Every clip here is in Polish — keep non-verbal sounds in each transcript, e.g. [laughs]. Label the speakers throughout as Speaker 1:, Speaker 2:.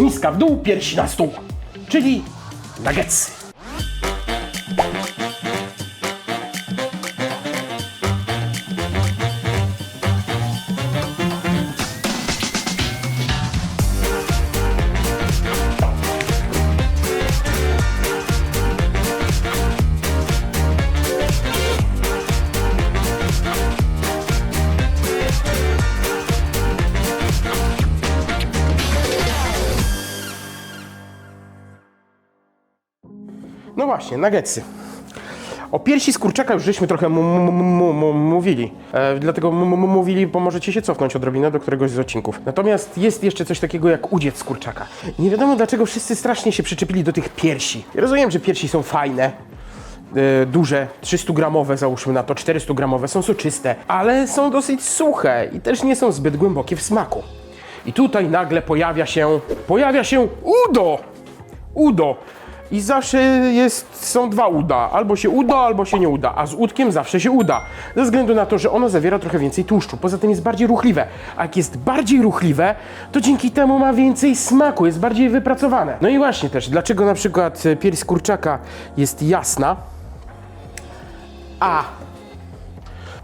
Speaker 1: Miska w dół, piersi na stół. Czyli nuggetsy. No właśnie, nuggetsy. O piersi z kurczaka już żeśmy trochę mówili. E, dlatego mówili, bo możecie się cofnąć odrobinę do któregoś z odcinków. Natomiast jest jeszcze coś takiego jak udziec z kurczaka. Nie wiadomo dlaczego wszyscy strasznie się przyczepili do tych piersi. Ja rozumiem, że piersi są fajne, e, duże, 300 gramowe załóżmy na to, 400 gramowe, są soczyste, ale są dosyć suche i też nie są zbyt głębokie w smaku. I tutaj nagle pojawia się, pojawia się udo! Udo! I zawsze jest, są dwa uda. Albo się uda, albo się nie uda. A z udkiem zawsze się uda. Ze względu na to, że ono zawiera trochę więcej tłuszczu. Poza tym jest bardziej ruchliwe. A jak jest bardziej ruchliwe, to dzięki temu ma więcej smaku, jest bardziej wypracowane. No i właśnie też, dlaczego na przykład e, pierś kurczaka jest jasna, a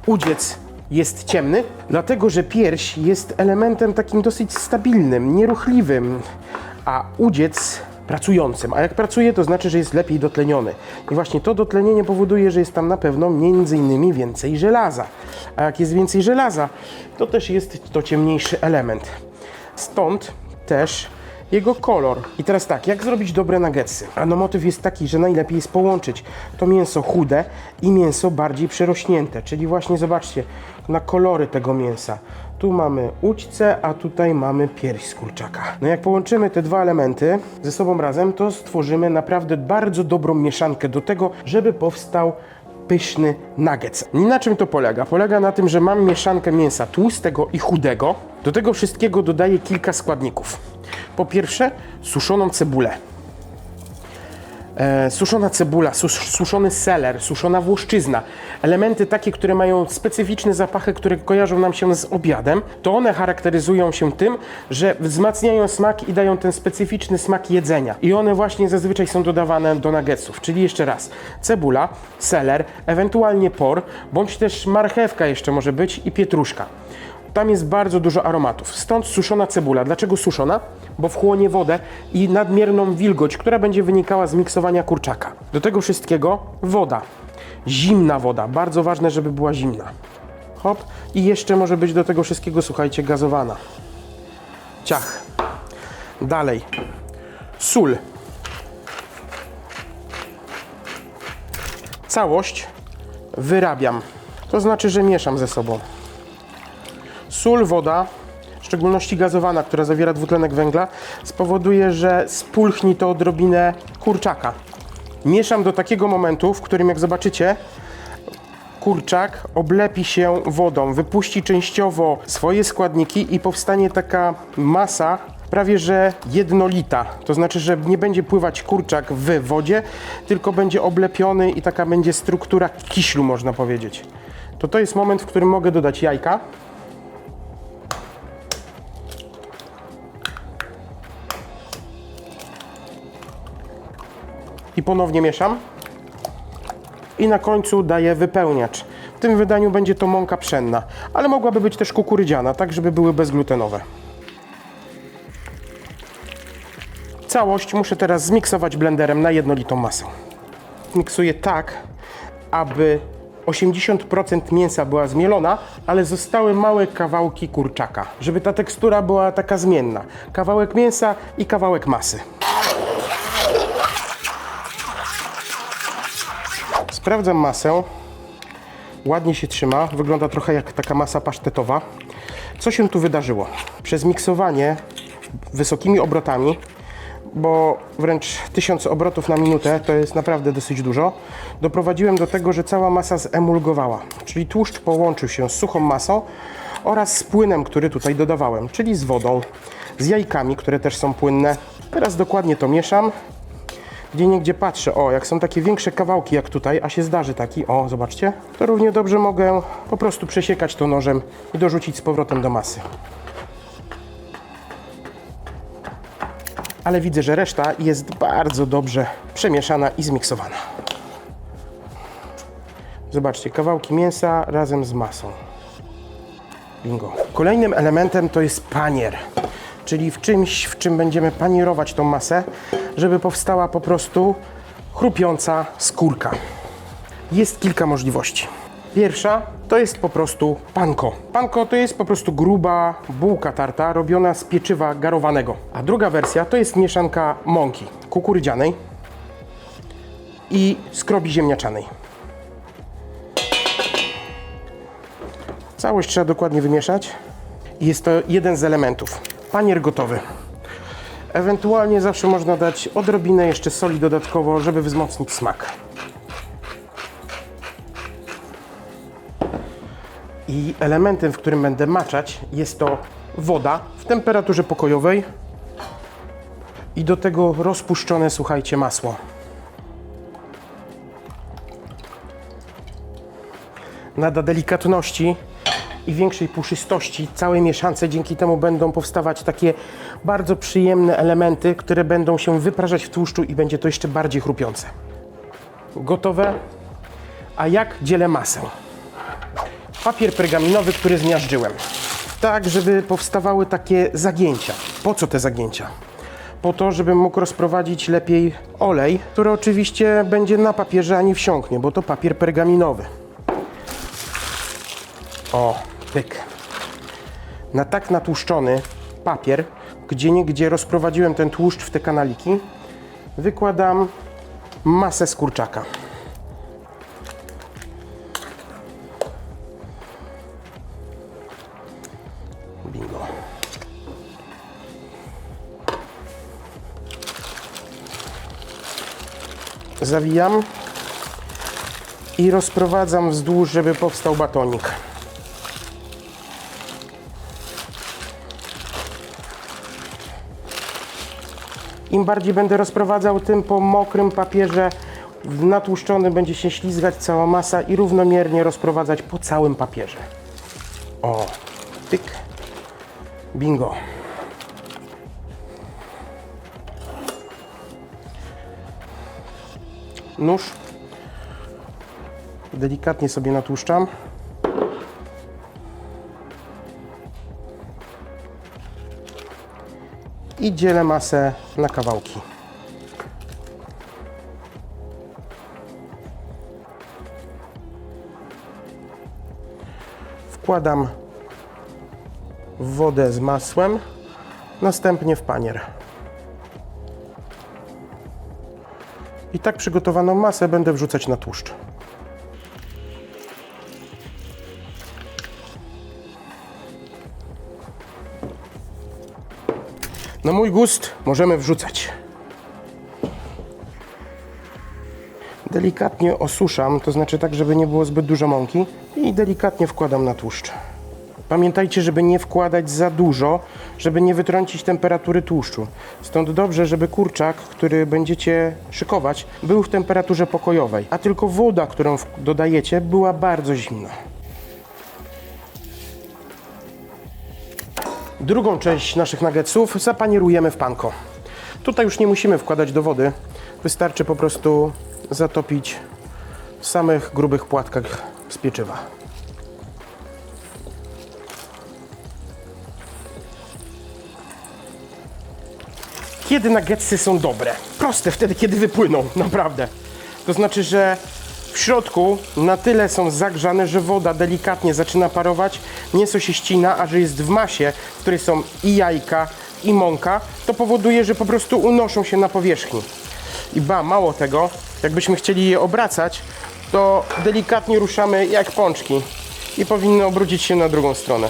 Speaker 1: udziec jest ciemny, dlatego że pierś jest elementem takim dosyć stabilnym, nieruchliwym, a udziec pracującym. A jak pracuje, to znaczy, że jest lepiej dotleniony. I właśnie to dotlenienie powoduje, że jest tam na pewno między innymi więcej żelaza. A jak jest więcej żelaza, to też jest to ciemniejszy element. Stąd też jego kolor. I teraz tak, jak zrobić dobre nuggetsy? A no motyw jest taki, że najlepiej jest połączyć to mięso chude i mięso bardziej przerośnięte. Czyli właśnie zobaczcie na kolory tego mięsa. Tu mamy ućce, a tutaj mamy pierś z kurczaka. No jak połączymy te dwa elementy ze sobą razem, to stworzymy naprawdę bardzo dobrą mieszankę do tego, żeby powstał pyszny nuggets. Na czym to polega? Polega na tym, że mam mieszankę mięsa tłustego i chudego. Do tego wszystkiego dodaję kilka składników. Po pierwsze, suszoną cebulę. E, suszona cebula, sus, suszony seler, suszona włoszczyzna. Elementy takie, które mają specyficzne zapachy, które kojarzą nam się z obiadem, to one charakteryzują się tym, że wzmacniają smak i dają ten specyficzny smak jedzenia. I one właśnie zazwyczaj są dodawane do nuggetsów. Czyli jeszcze raz, cebula, seler, ewentualnie por, bądź też marchewka jeszcze może być i pietruszka. Tam jest bardzo dużo aromatów. Stąd suszona cebula. Dlaczego suszona? Bo wchłonie wodę i nadmierną wilgoć, która będzie wynikała z miksowania kurczaka. Do tego wszystkiego woda. Zimna woda. Bardzo ważne, żeby była zimna. Hop. I jeszcze może być do tego wszystkiego, słuchajcie, gazowana. Ciach. Dalej. Sól. Całość wyrabiam. To znaczy, że mieszam ze sobą. Sól, woda, w szczególności gazowana, która zawiera dwutlenek węgla, spowoduje, że spulchni to odrobinę kurczaka. Mieszam do takiego momentu, w którym jak zobaczycie, kurczak oblepi się wodą, wypuści częściowo swoje składniki i powstanie taka masa prawie że jednolita. To znaczy, że nie będzie pływać kurczak w wodzie, tylko będzie oblepiony i taka będzie struktura kiślu, można powiedzieć. To to jest moment, w którym mogę dodać jajka. I ponownie mieszam. I na końcu daję wypełniacz. W tym wydaniu będzie to mąka pszenna, ale mogłaby być też kukurydziana, tak żeby były bezglutenowe. Całość muszę teraz zmiksować blenderem na jednolitą masę. Miksuję tak, aby 80% mięsa była zmielona, ale zostały małe kawałki kurczaka, żeby ta tekstura była taka zmienna. Kawałek mięsa i kawałek masy. Sprawdzam masę. Ładnie się trzyma. Wygląda trochę jak taka masa pasztetowa. Co się tu wydarzyło? Przez miksowanie wysokimi obrotami, bo wręcz 1000 obrotów na minutę to jest naprawdę dosyć dużo, doprowadziłem do tego, że cała masa zemulgowała. Czyli tłuszcz połączył się z suchą masą oraz z płynem, który tutaj dodawałem, czyli z wodą, z jajkami, które też są płynne. Teraz dokładnie to mieszam gdzie niegdzie patrzę, o, jak są takie większe kawałki jak tutaj, a się zdarzy taki, o, zobaczcie, to równie dobrze mogę po prostu przesiekać to nożem i dorzucić z powrotem do masy. ale widzę, że reszta jest bardzo dobrze przemieszana i zmiksowana. Zobaczcie, kawałki mięsa razem z masą. Bingo. Kolejnym elementem to jest panier, czyli w czymś, w czym będziemy panierować tą masę, żeby powstała po prostu chrupiąca skórka. Jest kilka możliwości. Pierwsza to jest po prostu panko. Panko to jest po prostu gruba bułka tarta robiona z pieczywa garowanego. A druga wersja to jest mieszanka mąki kukurydzianej i skrobi ziemniaczanej. Całość trzeba dokładnie wymieszać. Jest to jeden z elementów. Panier gotowy. Ewentualnie zawsze można dać odrobinę jeszcze soli dodatkowo, żeby wzmocnić smak. I elementem, w którym będę maczać, jest to woda w temperaturze pokojowej i do tego rozpuszczone, słuchajcie, masło. Nada delikatności i większej puszystości całej mieszance. Dzięki temu będą powstawać takie bardzo przyjemne elementy, które będą się wyprażać w tłuszczu i będzie to jeszcze bardziej chrupiące. Gotowe. A jak dzielę masę? papier pergaminowy, który zmiażdżyłem. Tak, żeby powstawały takie zagięcia. Po co te zagięcia? Po to, żebym mógł rozprowadzić lepiej olej, który oczywiście będzie na papierze, a nie wsiąknie, bo to papier pergaminowy. O, pyk. Na tak natłuszczony papier, gdzie niegdzie rozprowadziłem ten tłuszcz w te kanaliki, wykładam masę z kurczaka. Bingo. Zawijam i rozprowadzam wzdłuż, żeby powstał batonik. Im bardziej będę rozprowadzał, tym po mokrym papierze w natłuszczonym będzie się ślizgać cała masa i równomiernie rozprowadzać po całym papierze. O, tyk. Bingo. Nóż. Delikatnie sobie natłuszczam. I dzielę masę na kawałki. Wkładam wodę z masłem, następnie w panier. I tak przygotowaną masę będę wrzucać na tłuszcz. Na mój gust możemy wrzucać. Delikatnie osuszam, to znaczy tak, żeby nie było zbyt dużo mąki i delikatnie wkładam na tłuszcz. Pamiętajcie, żeby nie wkładać za dużo, żeby nie wytrącić temperatury tłuszczu. Stąd dobrze, żeby kurczak, który będziecie szykować, był w temperaturze pokojowej, a tylko woda, którą dodajecie, była bardzo zimna. Drugą część naszych nuggetsów zapanierujemy w panko. Tutaj już nie musimy wkładać do wody, wystarczy po prostu zatopić w samych grubych płatkach z pieczywa. Kiedy nuggetsy są dobre? Proste, wtedy kiedy wypłyną, [laughs] naprawdę. To znaczy, że w środku na tyle są zagrzane, że woda delikatnie zaczyna parować, mięso się ścina, a że jest w masie, w której są i jajka, i mąka, to powoduje, że po prostu unoszą się na powierzchni. I ba, mało tego, jakbyśmy chcieli je obracać, to delikatnie ruszamy jak pączki i powinny obrócić się na drugą stronę.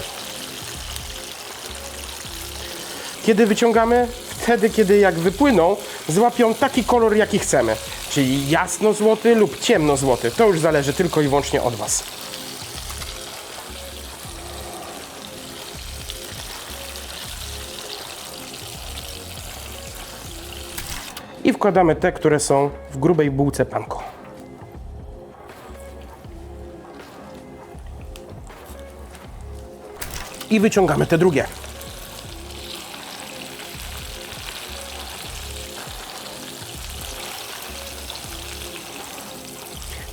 Speaker 1: Kiedy wyciągamy? Wtedy, kiedy jak wypłyną, złapią taki kolor, jaki chcemy. Czyli jasno-złoty lub ciemno-złoty. To już zależy tylko i wyłącznie od Was. i wkładamy te, które są w grubej bułce panko. I wyciągamy te drugie.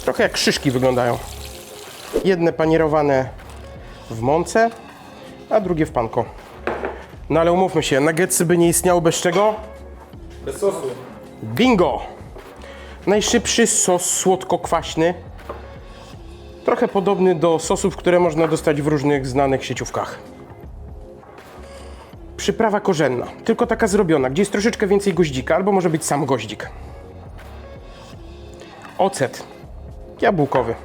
Speaker 1: Trochę jak szyszki wyglądają. Jedne panierowane w mące, a drugie w panko. No ale umówmy się, nuggetsy by nie istniały bez czego?
Speaker 2: Bez sosu.
Speaker 1: Bingo! Najszybszy sos słodko-kwaśny. Trochę podobny do sosów, które można dostać w różnych znanych sieciówkach. Przyprawa korzenna, tylko taka zrobiona, gdzie jest troszeczkę więcej goździka, albo może być sam goździk. Ocet jabłkowy.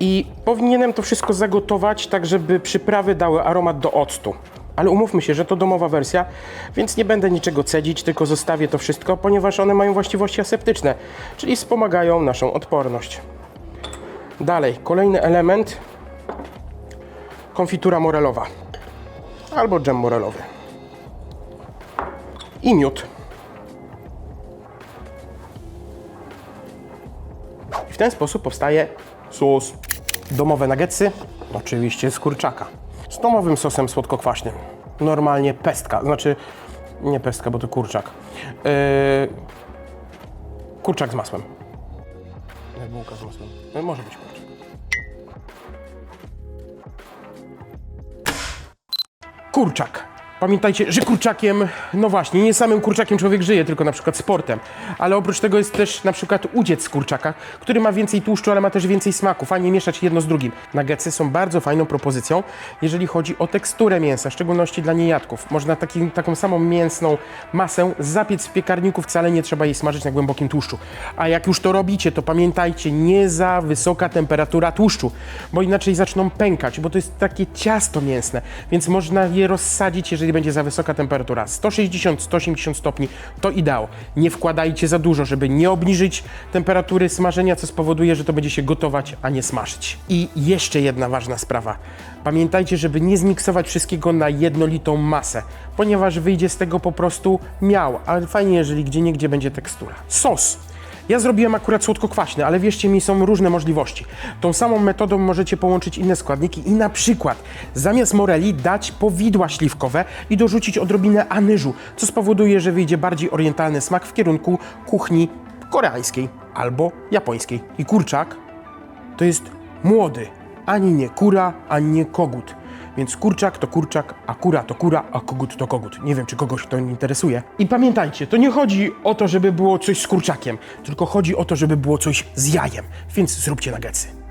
Speaker 1: I powinienem to wszystko zagotować tak, żeby przyprawy dały aromat do octu. Ale umówmy się, że to domowa wersja, więc nie będę niczego cedzić, tylko zostawię to wszystko, ponieważ one mają właściwości aseptyczne, czyli wspomagają naszą odporność. Dalej, kolejny element konfitura morelowa albo dżem morelowy. I miód. I w ten sposób powstaje sos. Domowe nuggetsy, oczywiście z kurczaka. Z domowym sosem słodko-kwaśnym. Normalnie pestka, znaczy nie pestka, bo to kurczak. Yy, kurczak z masłem. Bułka z masłem. No, może być kurczak. Kurczak. Pamiętajcie, że kurczakiem, no właśnie, nie samym kurczakiem człowiek żyje, tylko na przykład sportem. Ale oprócz tego jest też na przykład udziec z kurczaka, który ma więcej tłuszczu, ale ma też więcej smaku. Fajnie mieszać jedno z drugim. Nuggetsy są bardzo fajną propozycją, jeżeli chodzi o teksturę mięsa, w szczególności dla niejadków. Można taki, taką samą mięsną masę zapiec w piekarniku, wcale nie trzeba jej smażyć na głębokim tłuszczu. A jak już to robicie, to pamiętajcie, nie za wysoka temperatura tłuszczu, bo inaczej zaczną pękać, bo to jest takie ciasto mięsne, więc można je rozsadzić, jeżeli będzie za wysoka temperatura. 160-180 stopni to ideał. Nie wkładajcie za dużo, żeby nie obniżyć temperatury smażenia, co spowoduje, że to będzie się gotować, a nie smażyć. I jeszcze jedna ważna sprawa. Pamiętajcie, żeby nie zmiksować wszystkiego na jednolitą masę, ponieważ wyjdzie z tego po prostu miał, ale fajnie, jeżeli gdzie niegdzie będzie tekstura. Sos. Ja zrobiłem akurat słodko-kwaśny, ale wierzcie mi, są różne możliwości. Tą samą metodą możecie połączyć inne składniki i na przykład zamiast moreli dać powidła śliwkowe i dorzucić odrobinę anyżu, co spowoduje, że wyjdzie bardziej orientalny smak w kierunku kuchni koreańskiej albo japońskiej. I kurczak to jest młody, ani nie kura, ani nie kogut. Więc kurczak to kurczak, a kura to kura, a kogut to kogut. Nie wiem, czy kogoś to interesuje. I pamiętajcie, to nie chodzi o to, żeby było coś z kurczakiem, tylko chodzi o to, żeby było coś z jajem. Więc zróbcie nuggetsy.